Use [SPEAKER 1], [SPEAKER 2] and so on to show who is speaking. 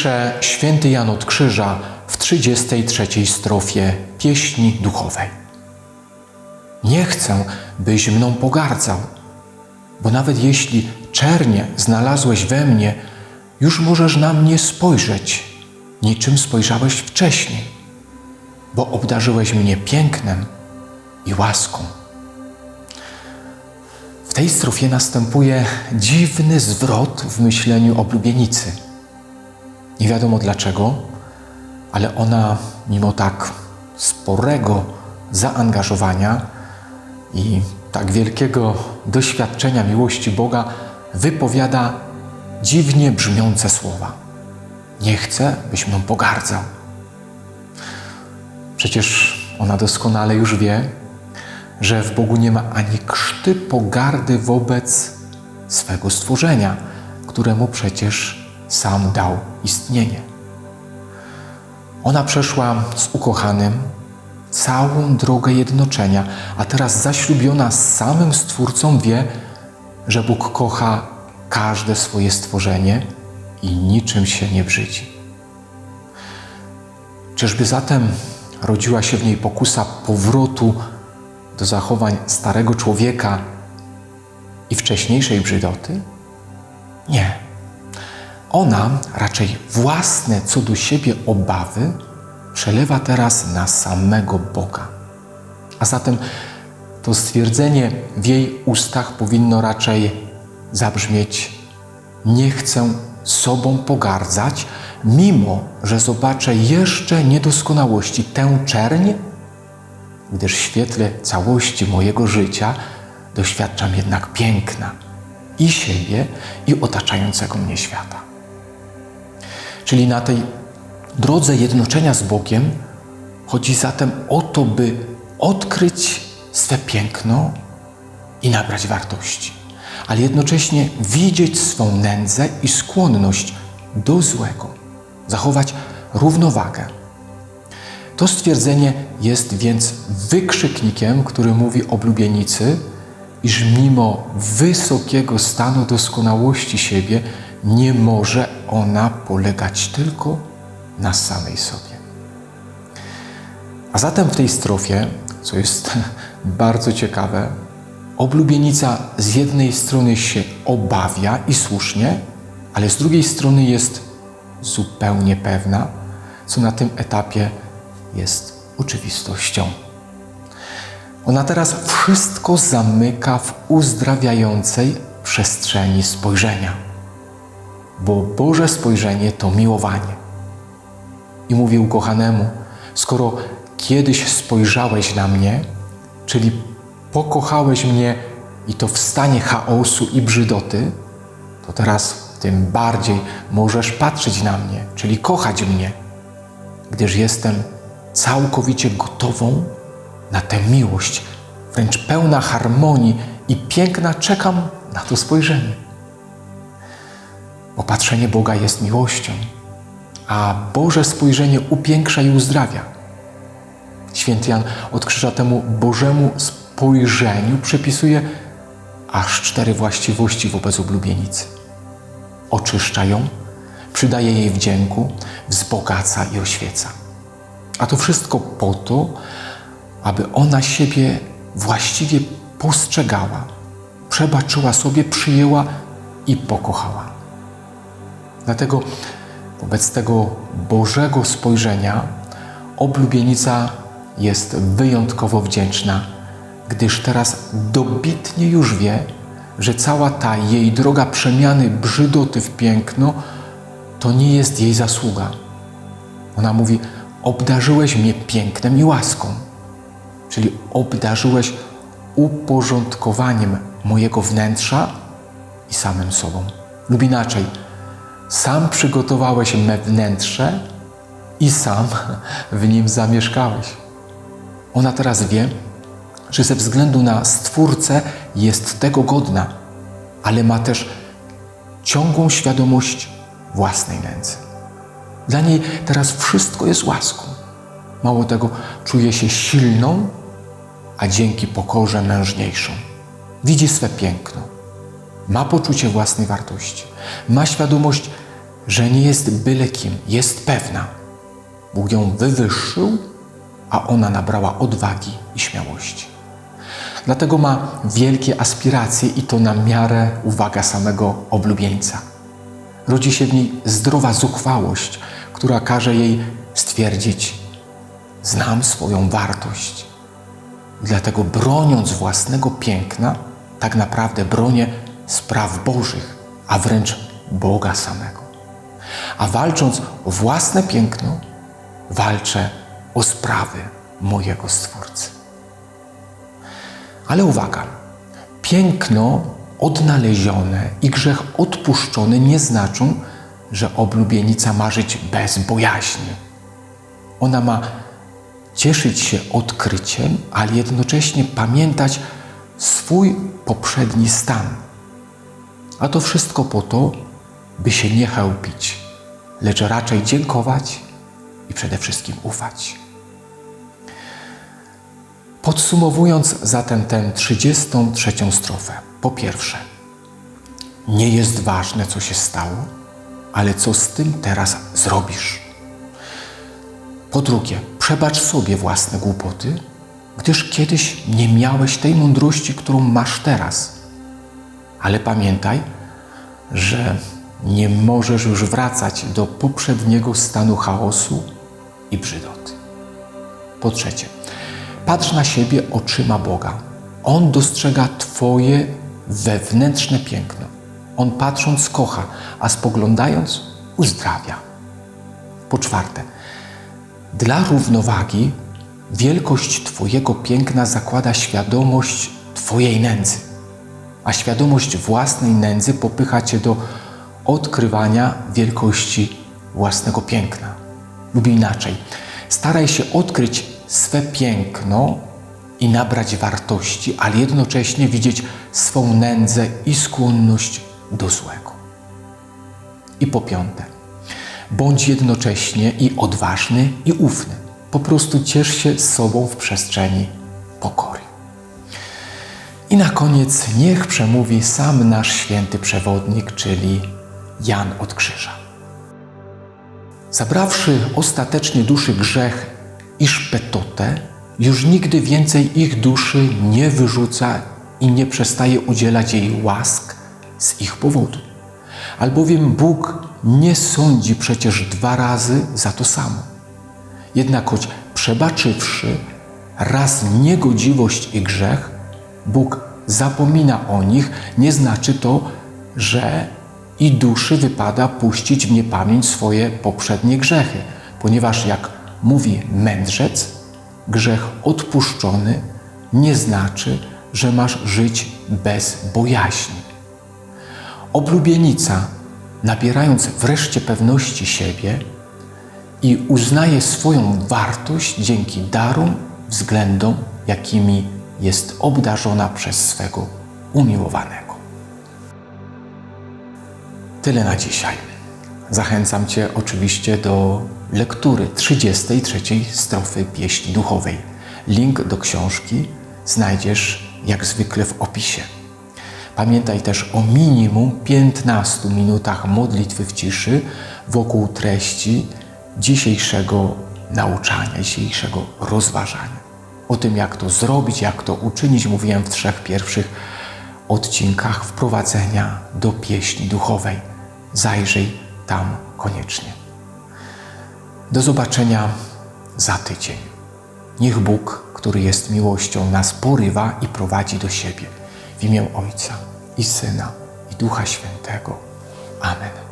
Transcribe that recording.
[SPEAKER 1] pisze święty Jan od Krzyża w 33 strofie pieśni duchowej. Nie chcę, byś mną pogardzał, bo nawet jeśli czernie znalazłeś we mnie, już możesz na mnie spojrzeć, niczym spojrzałeś wcześniej, bo obdarzyłeś mnie pięknem i łaską. W tej strofie następuje dziwny zwrot w myśleniu oblubienicy. Nie wiadomo dlaczego, ale ona, mimo tak sporego zaangażowania i tak wielkiego doświadczenia miłości Boga, wypowiada dziwnie brzmiące słowa. Nie chcę, byś mną pogardzał. Przecież ona doskonale już wie, że w Bogu nie ma ani krzty pogardy wobec swego stworzenia, któremu przecież sam dał istnienie. Ona przeszła z ukochanym całą drogę jednoczenia, a teraz zaślubiona z samym Stwórcą wie, że Bóg kocha każde swoje stworzenie i niczym się nie brzydzi. Czyżby zatem rodziła się w niej pokusa powrotu do zachowań starego człowieka i wcześniejszej brzydoty? Nie. Ona raczej własne co do siebie obawy przelewa teraz na samego Boga. A zatem to stwierdzenie w jej ustach powinno raczej zabrzmieć: Nie chcę sobą pogardzać, mimo że zobaczę jeszcze niedoskonałości tę czerń, gdyż w świetle całości mojego życia doświadczam jednak piękna i siebie, i otaczającego mnie świata. Czyli na tej drodze jednoczenia z Bogiem chodzi zatem o to, by odkryć swe piękno i nabrać wartości, ale jednocześnie widzieć swą nędzę i skłonność do złego, zachować równowagę. To stwierdzenie jest więc wykrzyknikiem, który mówi oblubienicy, iż mimo wysokiego stanu doskonałości siebie nie może ona polegać tylko na samej sobie. A zatem w tej strofie, co jest bardzo ciekawe, oblubienica z jednej strony się obawia i słusznie, ale z drugiej strony jest zupełnie pewna, co na tym etapie jest oczywistością. Ona teraz wszystko zamyka w uzdrawiającej przestrzeni spojrzenia, bo Boże spojrzenie to miłowanie. I mówi ukochanemu, skoro kiedyś spojrzałeś na mnie, czyli pokochałeś mnie i to w stanie chaosu i brzydoty, to teraz tym bardziej możesz patrzeć na mnie, czyli kochać mnie, gdyż jestem całkowicie gotową na tę miłość, wręcz pełna harmonii i piękna, czekam na to spojrzenie. Bo patrzenie Boga jest miłością, a Boże spojrzenie upiększa i uzdrawia. Święty Jan od krzyża temu Bożemu spojrzeniu przypisuje aż cztery właściwości wobec oblubienicy. Oczyszcza ją, przydaje jej wdzięku, wzbogaca i oświeca. A to wszystko po to, aby ona siebie właściwie postrzegała, przebaczyła sobie, przyjęła i pokochała. Dlatego wobec tego Bożego spojrzenia oblubienica jest wyjątkowo wdzięczna, gdyż teraz dobitnie już wie, że cała ta jej droga przemiany brzydoty w piękno to nie jest jej zasługa. Ona mówi: Obdarzyłeś mnie pięknem i łaską, czyli obdarzyłeś uporządkowaniem mojego wnętrza i samym sobą. Lub inaczej, sam przygotowałeś me wnętrze i sam w nim zamieszkałeś. Ona teraz wie, że ze względu na Stwórcę jest tego godna, ale ma też ciągłą świadomość własnej nędzy. Dla niej teraz wszystko jest łaską. Mało tego, czuje się silną, a dzięki pokorze mężniejszą. Widzi swe piękno, ma poczucie własnej wartości, ma świadomość, że nie jest byle kim, jest pewna. Bóg ją wywyższył, a ona nabrała odwagi i śmiałości. Dlatego ma wielkie aspiracje i to na miarę, uwaga, samego oblubieńca. Rodzi się w niej zdrowa zuchwałość, która każe jej stwierdzić: Znam swoją wartość. Dlatego broniąc własnego piękna, tak naprawdę bronię spraw Bożych, a wręcz Boga samego. A walcząc o własne piękno, walczę o sprawy mojego Stwórcy. Ale uwaga, piękno odnalezione i grzech odpuszczony nie znaczą, że oblubienica ma żyć bez bojaźni. Ona ma cieszyć się odkryciem, ale jednocześnie pamiętać swój poprzedni stan. A to wszystko po to, by się nie chełpić, lecz raczej dziękować i przede wszystkim ufać. Podsumowując zatem tę 33 strofę, po pierwsze, nie jest ważne, co się stało, ale co z tym teraz zrobisz. Po drugie, przebacz sobie własne głupoty, gdyż kiedyś nie miałeś tej mądrości, którą masz teraz. Ale pamiętaj, że nie możesz już wracać do poprzedniego stanu chaosu i brzydoty. Po trzecie, patrz na siebie oczyma Boga. On dostrzega Twoje wewnętrzne piękno. On patrząc kocha, a spoglądając uzdrawia. Po czwarte, dla równowagi wielkość Twojego piękna zakłada świadomość Twojej nędzy, a świadomość własnej nędzy popycha Cię do odkrywania wielkości własnego piękna. Lub inaczej, staraj się odkryć swe piękno i nabrać wartości, ale jednocześnie widzieć swą nędzę i skłonność do złego. I po piąte, bądź jednocześnie i odważny, i ufny. Po prostu ciesz się sobą w przestrzeni pokory. I na koniec niech przemówi sam nasz święty przewodnik, czyli Jan od Krzyża. Zabrawszy ostatecznie duszy grzech i szpetotę, już nigdy więcej ich duszy nie wyrzuca i nie przestaje udzielać jej łask z ich powodu. Albowiem Bóg nie sądzi przecież dwa razy za to samo. Jednak choć przebaczywszy raz niegodziwość i grzech, Bóg zapomina o nich, nie znaczy to, że i duszy wypada puścić w niepamięć swoje poprzednie grzechy, ponieważ jak mówi mędrzec, grzech odpuszczony nie znaczy, że masz żyć bez bojaźni. Oblubienica, nabierając wreszcie pewności siebie i uznaje swoją wartość dzięki darom, względom, jakimi jest obdarzona przez swego umiłowanego. Tyle na dzisiaj. Zachęcam Cię oczywiście do lektury 33 strofy pieśni duchowej. Link do książki znajdziesz jak zwykle w opisie. Pamiętaj też o minimum 15 minutach modlitwy w ciszy wokół treści dzisiejszego nauczania, dzisiejszego rozważania. O tym, jak to zrobić, jak to uczynić, mówiłem w trzech pierwszych odcinkach wprowadzenia do pieśni duchowej. Zajrzyj tam koniecznie. Do zobaczenia za tydzień. Niech Bóg, który jest miłością, nas porywa i prowadzi do siebie. W imię Ojca i Syna i Ducha Świętego. Amen.